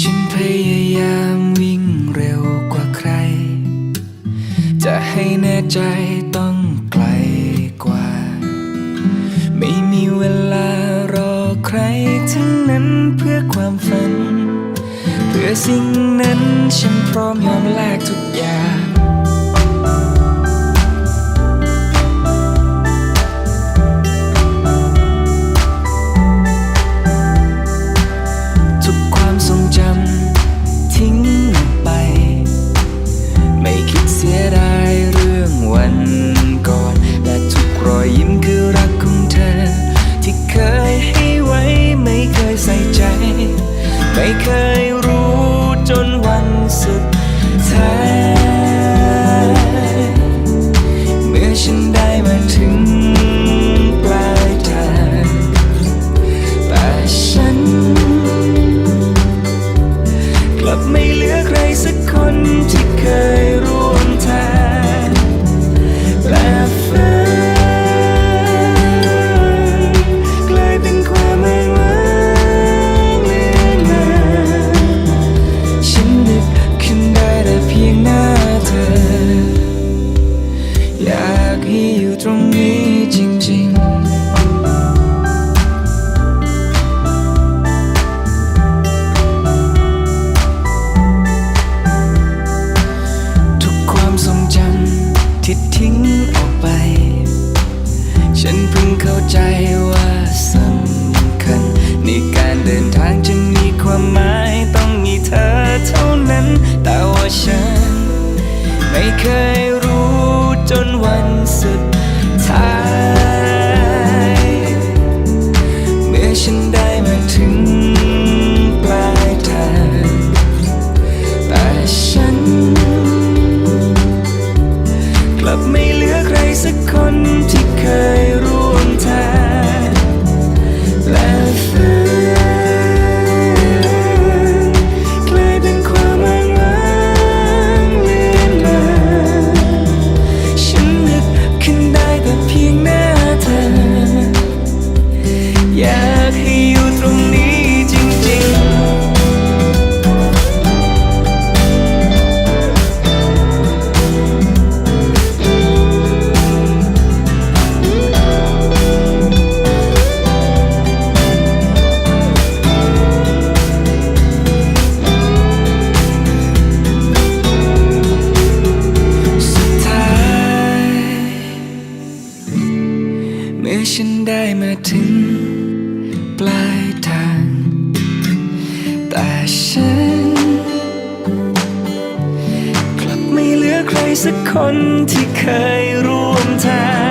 ฉันพยายามวิ่งเร็วกว่าใคร จะให้แน่ใจต้องไกลกว่า ไม่มีเวลารอใครทั้งนั้นเพื่อความฝัน เพื่อสิ่งนั้นฉันพร้อมยอมแลกทุก สุดท้ายเมื่อฉันได้มาถึงปลายทางแต่ฉัน กลับไม่เหลือใครสักคนที่เคย ตรงนี้จริงๆ ทุกความทรงจำที่ทิ้งออกไป ฉันเพิ่งเข้าใจว่าสำคัญ ในการเดินทางจะมีความหมายต้องมีเธอเท่านั้น แต่ว่าฉัน ไม่เคยรู้จนวันสุด ท้ มาถึงปลายทาง แต่ฉัน กลับไม่เหลือใครสักคนที่เคยร่วมทาง